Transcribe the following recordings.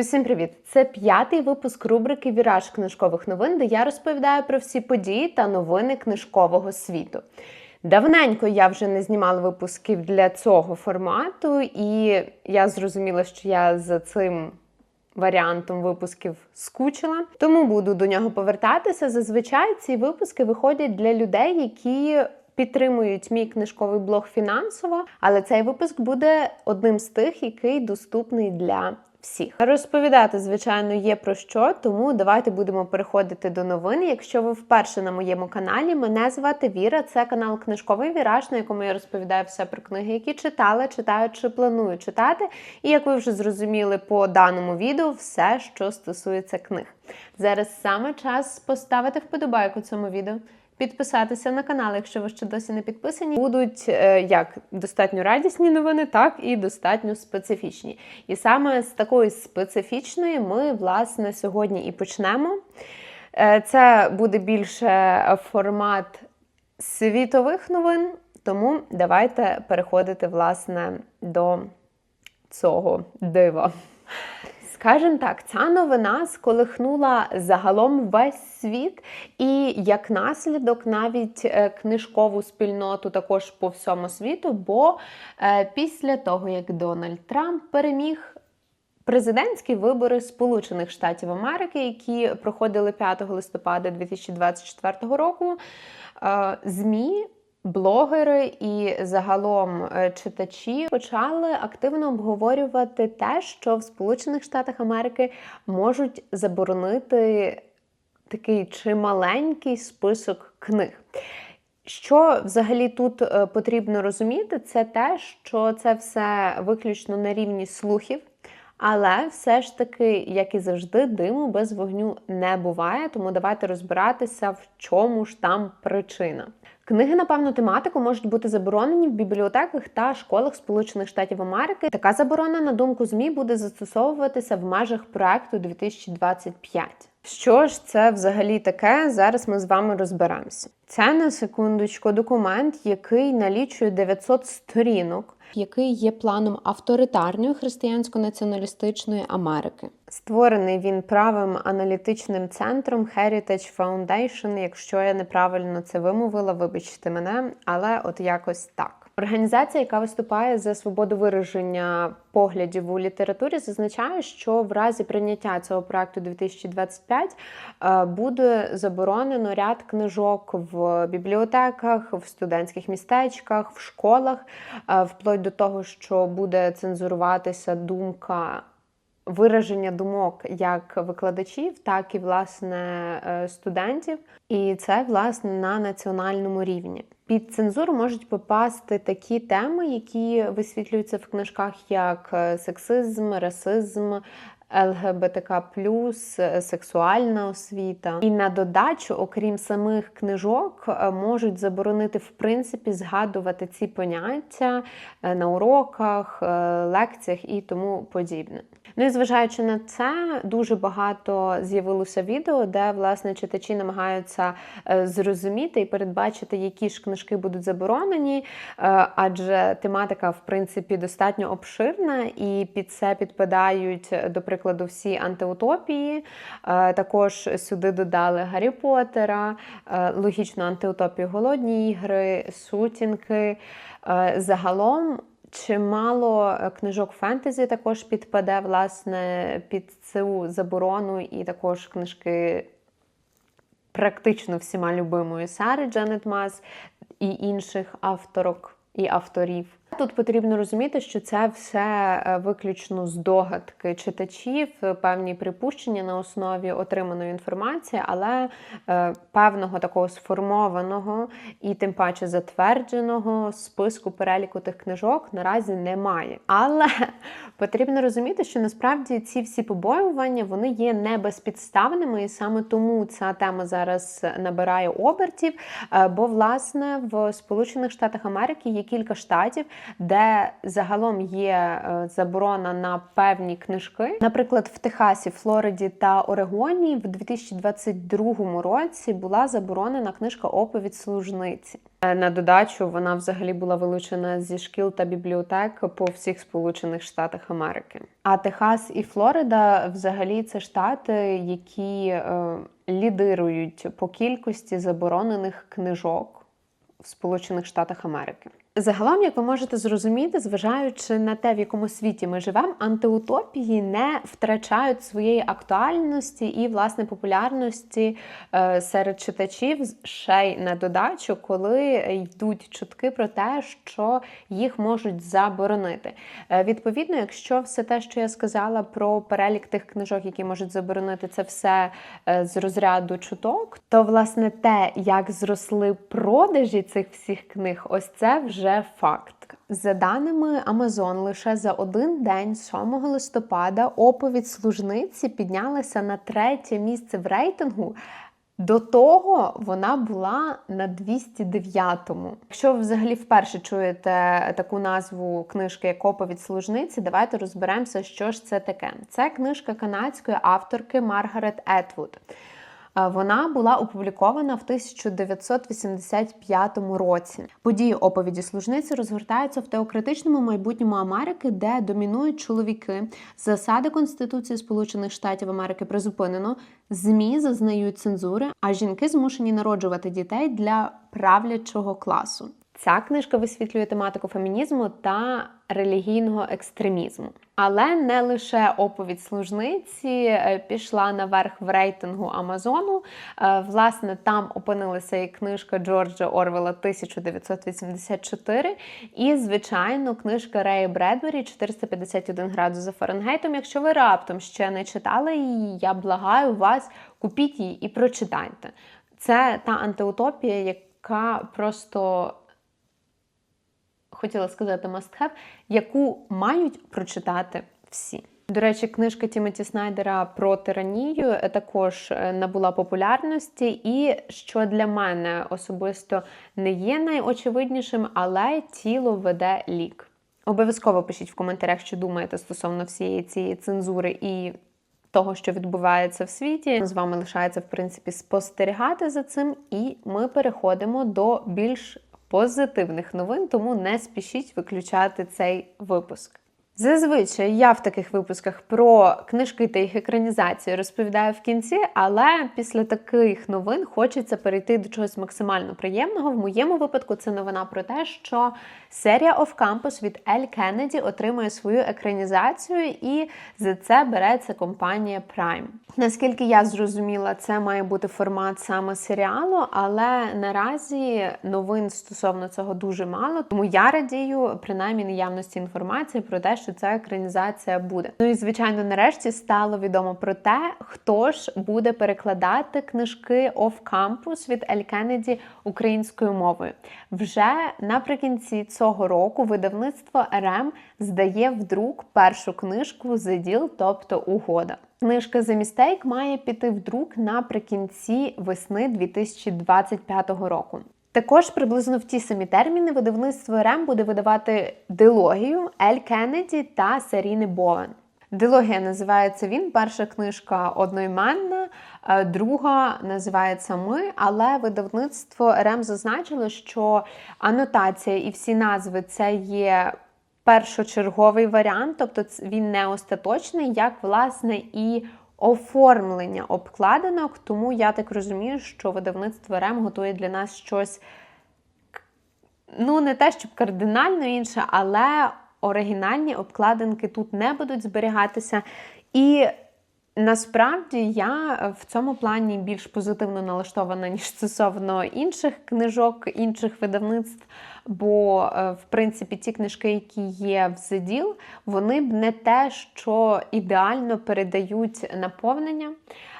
Усім привіт! Це п'ятий випуск рубрики Віраж книжкових новин, де я розповідаю про всі події та новини книжкового світу. Давненько я вже не знімала випусків для цього формату, і я зрозуміла, що я за цим варіантом випусків скучила, тому буду до нього повертатися. Зазвичай ці випуски виходять для людей, які підтримують мій книжковий блог фінансово, але цей випуск буде одним з тих, який доступний для всіх. Розповідати, звичайно, є про що, тому давайте будемо переходити до новин. Якщо ви вперше на моєму каналі, мене звати Віра. Це канал Книжковий Віраж, на якому я розповідаю все про книги, які читала, читаю чи планую читати. І як ви вже зрозуміли по даному відео, все, що стосується книг. Зараз саме час поставити вподобайку цьому відео. Підписатися на канал, якщо ви ще досі не підписані, будуть е, як достатньо радісні новини, так і достатньо специфічні. І саме з такої специфічної ми, власне, сьогодні і почнемо. Е, Це буде більше формат світових новин, тому давайте переходити, власне, до цього дива. Скажем так, ця новина сколихнула загалом весь світ, і як наслідок навіть е, книжкову спільноту також по всьому світу. Бо е, після того, як Дональд Трамп переміг президентські вибори Сполучених Штатів Америки, які проходили 5 листопада 2024 року, е, ЗМІ Блогери і загалом е, читачі почали активно обговорювати те, що в Сполучених Штатах Америки можуть заборонити такий чималенький список книг. Що взагалі тут е, потрібно розуміти, це те, що це все виключно на рівні слухів. Але все ж таки, як і завжди, диму без вогню не буває. Тому давайте розбиратися, в чому ж там причина. Книги на певну тематику можуть бути заборонені в бібліотеках та школах Сполучених Штатів Америки. Така заборона, на думку ЗМІ, буде застосовуватися в межах проекту 2025. Що ж це взагалі таке? Зараз ми з вами розберемося. Це на секундочку документ, який налічує 900 сторінок який є планом авторитарної християнсько-націоналістичної Америки. Створений він правим аналітичним центром Heritage Foundation, Якщо я неправильно це вимовила, вибачте мене, але от якось так. Організація, яка виступає за свободу вираження поглядів у літературі, зазначає, що в разі прийняття цього проекту 2025 е, буде заборонено ряд книжок в бібліотеках, в студентських містечках, в школах, е, вплоть до того, що буде цензуруватися думка. Вираження думок як викладачів, так і власне е, студентів, і це власне на національному рівні. Під цензуру можуть попасти такі теми, які висвітлюються в книжках, як е, сексизм, расизм. ЛГБТК е, сексуальна освіта, і на додачу, окрім самих книжок, е, можуть заборонити в принципі згадувати ці поняття на уроках, лекціях і тому подібне. Ну і зважаючи на це, дуже багато з'явилося відео, де власне читачі намагаються е, зрозуміти і передбачити, які ж книжки будуть заборонені, е, адже тематика, в принципі, достатньо обширна, і під це підпадають, до прикладу, всі антиутопії. Е, також сюди додали Гаррі Поттера, логічно антиутопію голодні ігри, сутінки. Загалом. Чимало е, книжок фентезі також підпаде власне під цю заборону, і також книжки практично всіма любимої Сари Джанет Мас і інших авторок і авторів. Тут потрібно розуміти, що це все е, виключно здогадки читачів, певні припущення на основі отриманої інформації, але е, певного такого сформованого і тим паче затвердженого списку переліку тих книжок наразі немає. Але потрібно розуміти, що насправді ці всі побоювання вони є не безпідставними, і саме тому ця тема зараз набирає обертів. Е, бо, власне, в Сполучених Штатах Америки є кілька штатів де загалом є е, заборона на певні книжки. Наприклад, в Техасі, Флориді та Орегоні в 2022 році була заборонена книжка Оповідь служниці. Е, На додачу вона взагалі була вилучена зі шкіл та бібліотек по всіх Сполучених Штатах Америки. А Техас і Флорида взагалі це штати, які е, лідирують по кількості заборонених книжок в Сполучених Штатах Америки. Загалом, як ви можете зрозуміти, зважаючи на те, в якому світі ми живемо, антиутопії не втрачають своєї актуальності і власне популярності е, серед читачів ще й на додачу, коли йдуть чутки про те, що їх можуть заборонити. Е, Відповідно, якщо все те, що я сказала про перелік тих книжок, які можуть заборонити, це все е, з розряду чуток, то власне те, як зросли продажі цих всіх книг, ось це вже факт. За даними Amazon, лише за один день, 7 листопада, оповідь служниці піднялася на третє місце в рейтингу. До того вона була на 209-му. Якщо ви взагалі вперше чуєте таку назву книжки як оповідь служниці, давайте розберемося, що ж це таке. Це книжка канадської авторки Маргарет Етвуд. Е, Вона була опублікована в 1985 році. Події оповіді служниці розгортаються в теократичному майбутньому Америки, де домінують чоловіки. Засади Конституції Сполучених Штатів Америки призупинено. ЗМІ зазнають цензури, а жінки змушені народжувати дітей для правлячого класу. Ця книжка висвітлює тематику фемінізму та релігійного екстремізму. Але не лише оповідь служниці е, пішла наверх в рейтингу Амазону. Е, Власне, там опинилася і книжка Джорджа Орвела 1984, і, звичайно, книжка Реї Бредбері 451 градус за Фаренгейтом. Якщо ви раптом ще не читали її, я благаю вас, купіть її і прочитайте. Це та антиутопія, яка просто хотіла сказати must have, яку мають прочитати всі. До речі, книжка Тімоті Снайдера про тиранію е, також е, набула популярності, і що для мене особисто не є найочевиднішим, але тіло веде лік. Обов'язково пишіть в коментарях, що думаєте стосовно всієї цієї цензури і того, що відбувається в світі. З вами лишається, в принципі, спостерігати за цим, і ми переходимо до більш позитивних новин, тому не спішіть виключати цей випуск. Зазвичай я в таких випусках про книжки та їх екранізації розповідаю в кінці, але після таких новин хочеться перейти до чогось максимально приємного. В моєму випадку це новина про те, що серія Of Campus від Ель Кеннеді отримує свою екранізацію, і за це береться компанія Prime. Наскільки я зрозуміла, це має бути формат саме серіалу, але наразі новин стосовно цього дуже мало. Тому я радію принаймні наявності інформації про те, що ця екранізація буде. Ну і звичайно, нарешті стало відомо про те, хто ж буде перекладати книжки Off Campus від Ель Кеннеді українською мовою. Вже наприкінці цього року видавництво РМ здає в друк першу книжку Deal, тобто угода. Книжка The Mistake має піти в друк наприкінці весни 2025 року. Також приблизно в ті самі терміни видавництво РЕМ буде видавати дилогію Ель Кеннеді та Саріни Бовен. Дилогія називається він. Перша книжка одноіменна, е, друга називається Ми, але видавництво РЕМ зазначило, що анотація і всі назви це є першочерговий варіант, тобто він не остаточний, як власне і оформлення обкладинок. Тому я так розумію, що видавництво РЕМ готує для нас щось, ну, не те, щоб кардинально інше, але оригінальні обкладинки тут не будуть зберігатися. І насправді я в цьому плані більш позитивно налаштована, ніж стосовно інших книжок, інших видавництв. Бо, е, в принципі, ті книжки, які є в The вони б не те, що ідеально передають наповнення,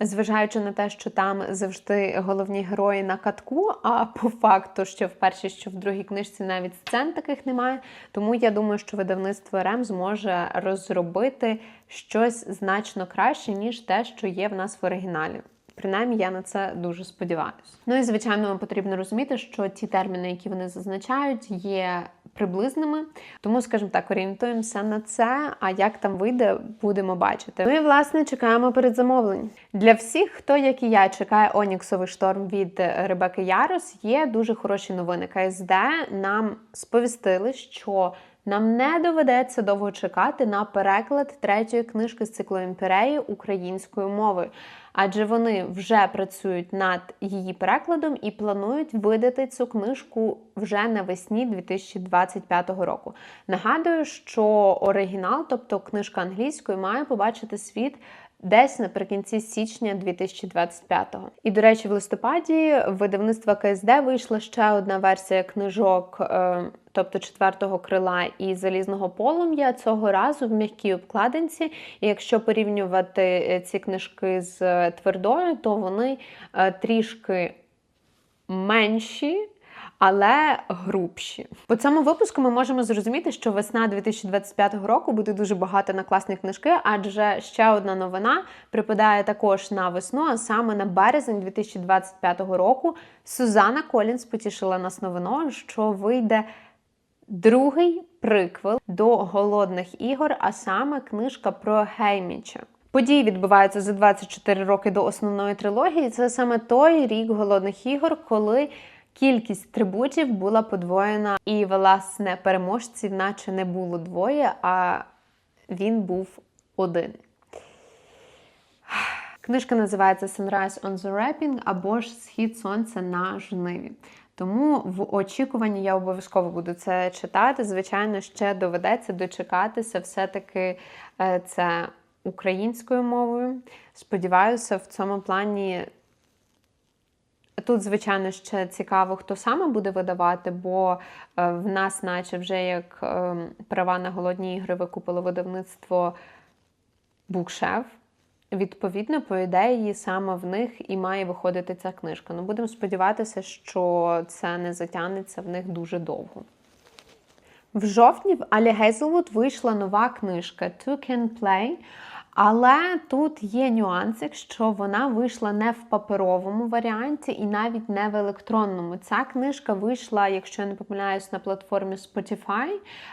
зважаючи на те, що там завжди головні герої на катку, а по факту, що в першій, що в другій книжці навіть сцен таких немає. Тому я думаю, що видавництво РЕМ зможе розробити щось значно краще, ніж те, що є в нас в оригіналі. Принаймні, я на це дуже сподіваюся. Ну і звичайно, потрібно розуміти, що ті терміни, які вони зазначають, є приблизними. Тому, скажімо так, орієнтуємося на це. А як там вийде, будемо бачити. Ну і власне чекаємо передзамовлень. Для всіх, хто, як і я, чекає Оніксовий шторм від Ребекки Ярос, є дуже хороші новини. КСД нам сповістили, що нам не доведеться довго чекати на переклад третьої книжки з циклу імперії українською мовою, адже вони вже працюють над її перекладом і планують видати цю книжку вже навесні 2025 року. Нагадую, що оригінал, тобто книжка англійською, має побачити світ. Десь наприкінці січня 2025-го. І, до речі, в листопаді видавництва КСД вийшла ще одна версія книжок, е, тобто четвертого крила і залізного полум'я. Цього разу в м'якій обкладинці. І якщо порівнювати е, ці книжки з е, твердою, то вони трішки менші але грубші. По цьому випуску ми можемо зрозуміти, що весна 2025 року буде дуже багато на класні книжки, адже ще одна новина припадає також на весну, а саме на березень 2025 року. Сузана Колінс потішила нас новиною, що вийде другий приквел до голодних ігор, а саме книжка про Гейміча. Події відбуваються за 24 роки до основної трилогії. Це саме той рік голодних ігор, коли Кількість трибутів була подвоєна, і, власне, переможців, наче не було двоє, а він був один. Книжка називається Sunrise on the Wrapping або ж Схід сонця на жниві. Тому в очікуванні я обов'язково буду це читати. Звичайно, ще доведеться дочекатися, все-таки е, це українською мовою. Сподіваюся, в цьому плані Тут, звичайно, ще цікаво, хто саме буде видавати, бо е, в нас, наче вже як е, права на голодні ігри, викупило видавництво Букшеф. Відповідно, по ідеї, саме в них і має виходити ця книжка. Ну, будемо сподіватися, що це не затягнеться в них дуже довго. В жовтні в Алі Гейзелвуд вийшла нова книжка «Two Can Play». Але тут є нюанс, якщо вона вийшла не в паперовому варіанті і навіть не в електронному. Ця книжка вийшла, якщо я не помиляюсь, на платформі Spotify,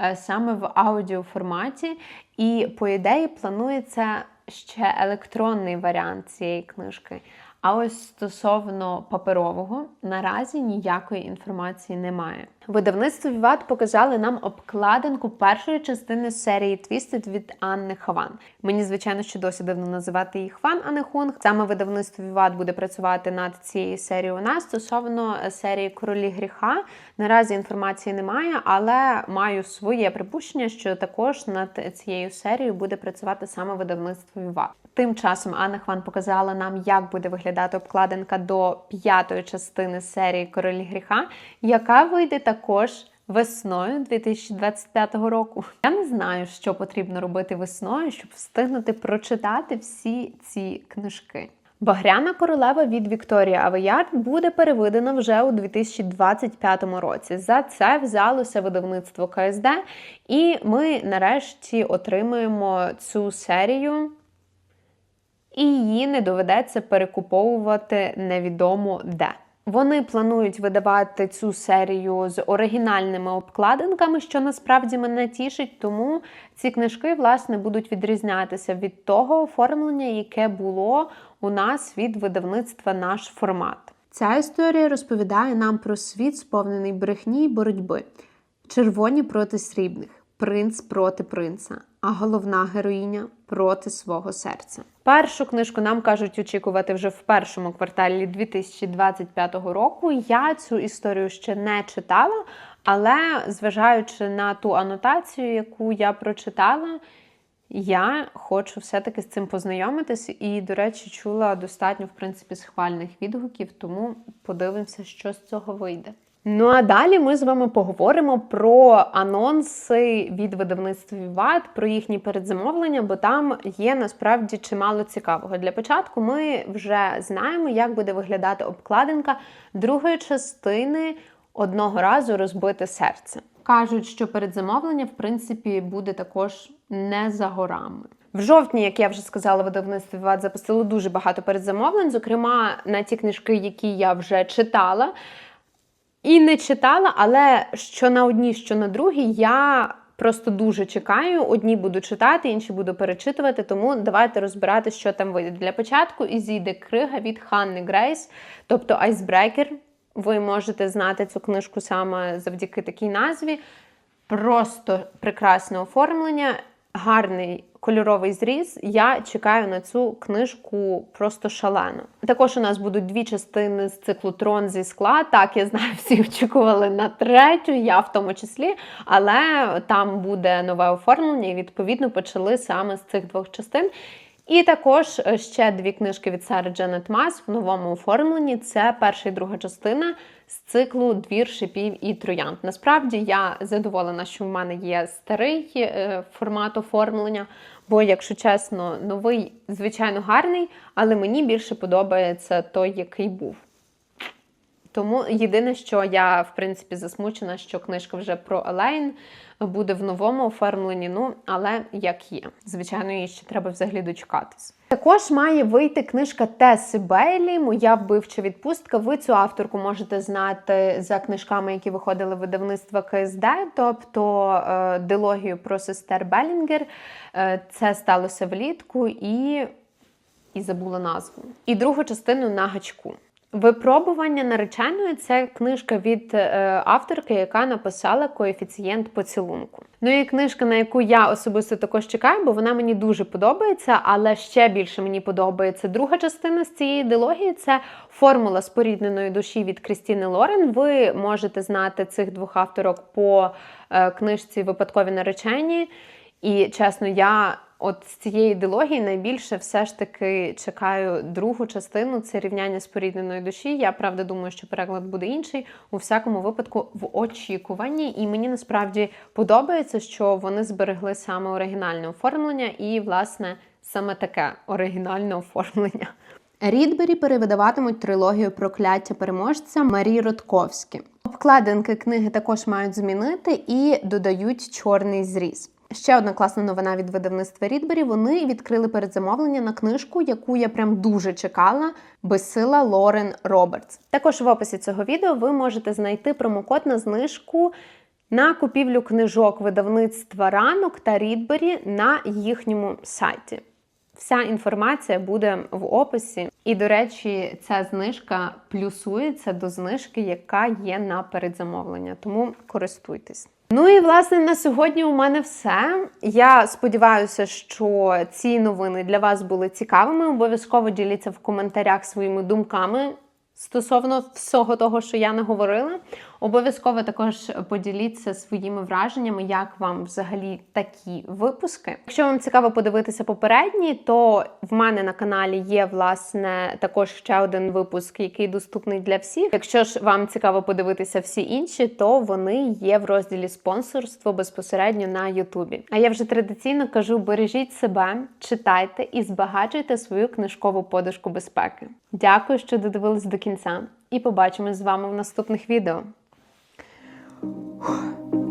е, саме в аудіоформаті. І, по ідеї, планується ще електронний варіант цієї книжки. А ось стосовно паперового, наразі ніякої інформації немає. Видавництво Віват показали нам обкладинку першої частини серії Twisted від Анни Хаван. Мені, звичайно, ще досі дивно називати її Хван, а не Хунг. Саме видавництво Віват буде працювати над цією серією у нас. Стосовно серії Королі гріха. Наразі інформації немає, але маю своє припущення, що також над цією серією буде працювати саме видавництво Віват. Тим часом Анна Хван показала нам, як буде виглядати обкладинка до п'ятої частини серії Королі гріха, яка вийде також весною 2025 року. Я не знаю, що потрібно робити весною, щоб встигнути прочитати всі ці книжки. Багряна королева від Вікторії Авеярд буде переведена вже у 2025 році. За це взялося видавництво КСД, і ми нарешті отримаємо цю серію і її не доведеться перекуповувати невідомо де. Вони планують видавати цю серію з оригінальними обкладинками, що насправді мене тішить, тому ці книжки власне будуть відрізнятися від того оформлення, яке було у нас від видавництва наш формат. Ця історія розповідає нам про світ, сповнений брехні й боротьби, червоні проти срібних, принц проти принца, а головна героїня проти свого серця. Першу книжку нам кажуть очікувати вже в першому кварталі 2025 року. Я цю історію ще не читала, але зважаючи на ту анотацію, яку я прочитала, я хочу все-таки з цим познайомитись. І, до речі, чула достатньо, в принципі, схвальних відгуків, тому подивимося, що з цього вийде. Ну а далі ми з вами поговоримо про анонси від видавництва Віват, про їхні передзамовлення, бо там є насправді чимало цікавого. Для початку ми вже знаємо, як буде виглядати обкладинка другої частини одного разу розбите серце. Кажуть, що передзамовлення, в принципі, буде також не за горами. В жовтні, як я вже сказала, видавництво Віват запустило дуже багато передзамовлень, зокрема на ті книжки, які я вже читала. І не читала, але що на одній, що на другій, я просто дуже чекаю. Одні буду читати, інші буду перечитувати. Тому давайте розбирати, що там вийде. Для початку і зійде крига від Ханни Грейс, тобто Айсбрекер. Ви можете знати цю книжку саме завдяки такій назві. Просто прекрасне оформлення, гарний кольоровий зріз. Я чекаю на цю книжку просто шалено. Також у нас будуть дві частини з циклу Трон зі скла. Так, я знаю, всі очікували на третю, я в тому числі, але там буде нове оформлення, і відповідно почали саме з цих двох частин. І також е, ще дві книжки від Сари Дженет Мас в новому оформленні. Це перша і друга частина з циклу Двір шипів і троянд. Насправді я задоволена, що в мене є старий е, формат оформлення, бо, якщо чесно, новий, звичайно, гарний, але мені більше подобається той, який був. Тому єдине, що я в принципі засмучена, що книжка вже про Елейн буде в новому оформленні. Ну, але як є. Звичайно, її ще треба взагалі дочекатись. Також має вийти книжка Теси Бейлі, Моя вбивча відпустка. Ви цю авторку можете знати за книжками, які виходили в видавництва КСД, тобто е, дилогію про сестер Белінгер. Е, це сталося влітку і. І забула назву. І другу частину на гачку. Випробування нареченої це книжка від е, авторки, яка написала коефіцієнт поцілунку. Ну і книжка, на яку я особисто також чекаю, бо вона мені дуже подобається, але ще більше мені подобається друга частина з цієї ідеології це формула спорідненої душі від Крістіни Лорен. Ви можете знати цих двох авторок по е, книжці Випадкові наречені. І чесно, я от з цієї ідеології найбільше все ж таки чекаю другу частину це рівняння спорідненої душі. Я правда думаю, що переклад буде інший. У всякому випадку в очікуванні. І мені насправді подобається, що вони зберегли саме оригінальне оформлення і, власне, саме таке оригінальне оформлення. Рідбері перевидаватимуть трилогію прокляття переможця Марії Ротковські. Обкладинки книги також мають змінити і додають чорний зріз. Ще одна класна новина від видавництва Рідбері. Вони відкрили передзамовлення на книжку, яку я прям дуже чекала. Безсила Лорен Робертс. Також в описі цього відео ви можете знайти промокод на знижку на купівлю книжок видавництва ранок та Рідбері на їхньому сайті. Вся інформація буде в описі. І, до речі, ця знижка плюсується до знижки, яка є на передзамовлення. Тому користуйтесь. Ну і власне на сьогодні у мене все. Я сподіваюся, що ці новини для вас були цікавими. Обов'язково діліться в коментарях своїми думками стосовно всього того, що я не говорила. Обов'язково також поділіться своїми враженнями, як вам взагалі такі випуски. Якщо вам цікаво подивитися попередні, то в мене на каналі є власне також ще один випуск, який доступний для всіх. Якщо ж вам цікаво подивитися всі інші, то вони є в розділі спонсорство безпосередньо на Ютубі. А я вже традиційно кажу: бережіть себе, читайте і збагачуйте свою книжкову подушку безпеки. Дякую, що додивились до кінця, і побачимось з вами в наступних відео. 我